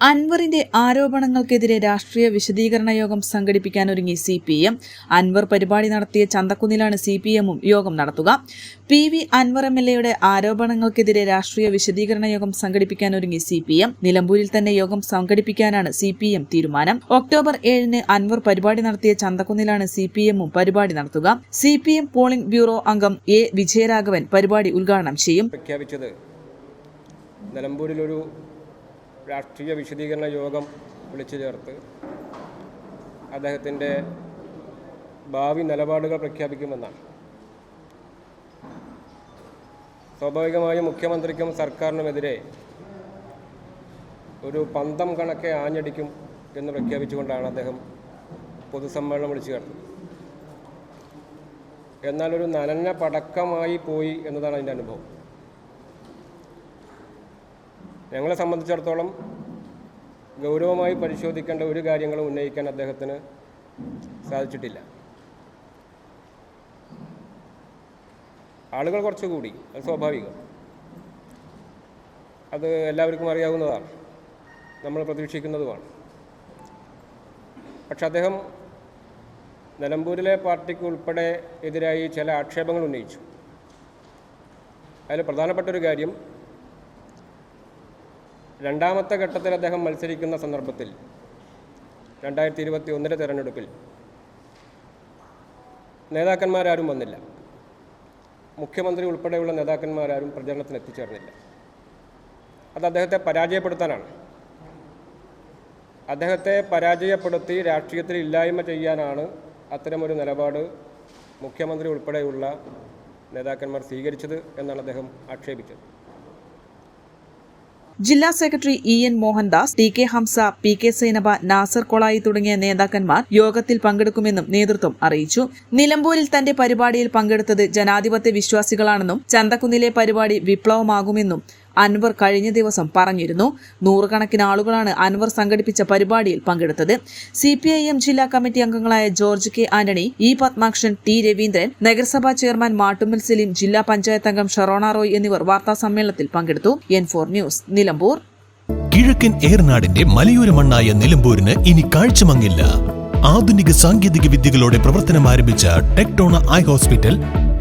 അൻവറിന്റെ ആരോപണങ്ങൾക്കെതിരെ രാഷ്ട്രീയ വിശദീകരണ യോഗം സംഘടിപ്പിക്കാനൊരുങ്ങി സി പി എം. അൻവർ പരിപാടി നടത്തിയ ചന്തക്കുന്നിലാണ് സി പി എമ്മും യോഗം നടത്തുക. P V Anvar M L എയുടെ ആരോപണങ്ങൾക്കെതിരെ രാഷ്ട്രീയ വിശദീകരണ യോഗം സംഘടിപ്പിക്കാനൊരുങ്ങി സി പി എം. നിലമ്പൂരിൽ തന്നെ യോഗം സംഘടിപ്പിക്കാനാണ് സി പി എം തീരുമാനം. ഒക്ടോബർ ഏഴിന് അൻവർ പരിപാടി നടത്തിയ ചന്തക്കുന്നിലാണ് സി പി എമ്മും പരിപാടി നടത്തുക. C P M polling bureau അംഗം എ വിജയരാഘവൻ പരിപാടി ഉദ്ഘാടനം ചെയ്യും. രാഷ്ട്രീയ വിശദീകരണ യോഗം വിളിച്ചു ചേർത്ത് അദ്ദേഹത്തിന്റെ ഭാവി നിലപാടുകൾ പ്രഖ്യാപിക്കുമെന്നാണ്. സ്വാഭാവികമായും മുഖ്യമന്ത്രിക്കും സർക്കാരിനുമെതിരെ ഒരു പന്തം കണക്കെ ആഞ്ഞടിക്കും എന്ന് പ്രഖ്യാപിച്ചുകൊണ്ടാണ് അദ്ദേഹം പൊതുസമ്മേളനം വിളിച്ചു ചേർത്തത്. എന്നാൽ ഒരു നനഞ്ഞ പടക്കമായി പോയി എന്നതാണ് അതിന്റെ അനുഭവം. ഞങ്ങളെ സംബന്ധിച്ചിടത്തോളം ഗൗരവമായി പരിശോധിക്കേണ്ട ഒരു കാര്യങ്ങളും ഉന്നയിക്കാൻ അദ്ദേഹത്തിന് സാധിച്ചിട്ടില്ല. ആളുകൾ കുറച്ചുകൂടി അത് സ്വാഭാവികം. അത് എല്ലാവർക്കും അറിയാവുന്നതാണ്. നമ്മൾ പ്രതീക്ഷിക്കുന്നതുമാണ്. പക്ഷെ അദ്ദേഹം നിലമ്പൂരിലെ പാർട്ടിക്ക് ഉൾപ്പെടെ എതിരായി ചില ആക്ഷേപങ്ങൾ ഉന്നയിച്ചു. അതിൽ പ്രധാനപ്പെട്ട ഒരു കാര്യം രണ്ടാമത്തെ ഘട്ടത്തിൽ അദ്ദേഹം മത്സരിക്കുന്ന സന്ദർഭത്തിൽ രണ്ടായിരത്തി ഇരുപത്തി ഒന്നിലെ തെരഞ്ഞെടുപ്പിൽ നേതാക്കന്മാരാരും വന്നില്ല. മുഖ്യമന്ത്രി ഉൾപ്പെടെയുള്ള നേതാക്കന്മാരാരും പ്രചരണത്തിന് എത്തിച്ചേർന്നില്ല. അത് അദ്ദേഹത്തെ പരാജയപ്പെടുത്താനാണ്. അദ്ദേഹത്തെ പരാജയപ്പെടുത്തി രാഷ്ട്രീയത്തിൽ ഇല്ലായ്മ ചെയ്യാനാണ് അത്തരമൊരു നിലപാട് മുഖ്യമന്ത്രി ഉൾപ്പെടെയുള്ള നേതാക്കന്മാർ സ്വീകരിച്ചത് എന്നാണ് അദ്ദേഹം ആക്ഷേപിച്ചത്. ജില്ലാ secretary E N Mohandas T K Hamsa P K Sainaba Nasar Kolayi തുടങ്ങിയ നേതാക്കന്മാർ യോഗത്തിൽ പങ്കെടുക്കുമെന്നും നേതൃത്വം അറിയിച്ചു. നിലമ്പൂരിൽ തന്റെ പരിപാടിയിൽ പങ്കെടുത്തത് ജനാധിപത്യ വിശ്വാസികളാണെന്നും ചന്തക്കുന്നിലെ പരിപാടി വിപ്ലവമാകുമെന്നും അൻവർ കഴിഞ്ഞ ദിവസം പറഞ്ഞിരുന്നു. നൂറുകണക്കിന് ആളുകളാണ് അൻവർ സംഘടിപ്പിച്ച പരിപാടിയിൽ പങ്കെടുത്തത്. സി പി ഐ എം ജില്ലാ കമ്മിറ്റി അംഗങ്ങളായ George K Antony E Padmakshan T Raveendran നഗരസഭാ ചെയർമാൻ മാട്ടുമ്മൽ സലീം ജില്ലാ പഞ്ചായത്ത് അംഗം ഷറോണ റോയ് എന്നിവർ വാർത്താ സമ്മേളനത്തിൽ പങ്കെടുത്തു. N four news Nilambur. കിഴക്കൻ ഏർനാടിന്റെ മലയോര മണ്ണായ നിലമ്പൂരിന് ഇനി കാഴ്ചമങ്ങില്ല. ആധുനിക സാങ്കേതിക വിദ്യകളോടെ പ്രവർത്തനം ആരംഭിച്ച ടെക്ടോണ ഐ ഹോസ്പിറ്റൽ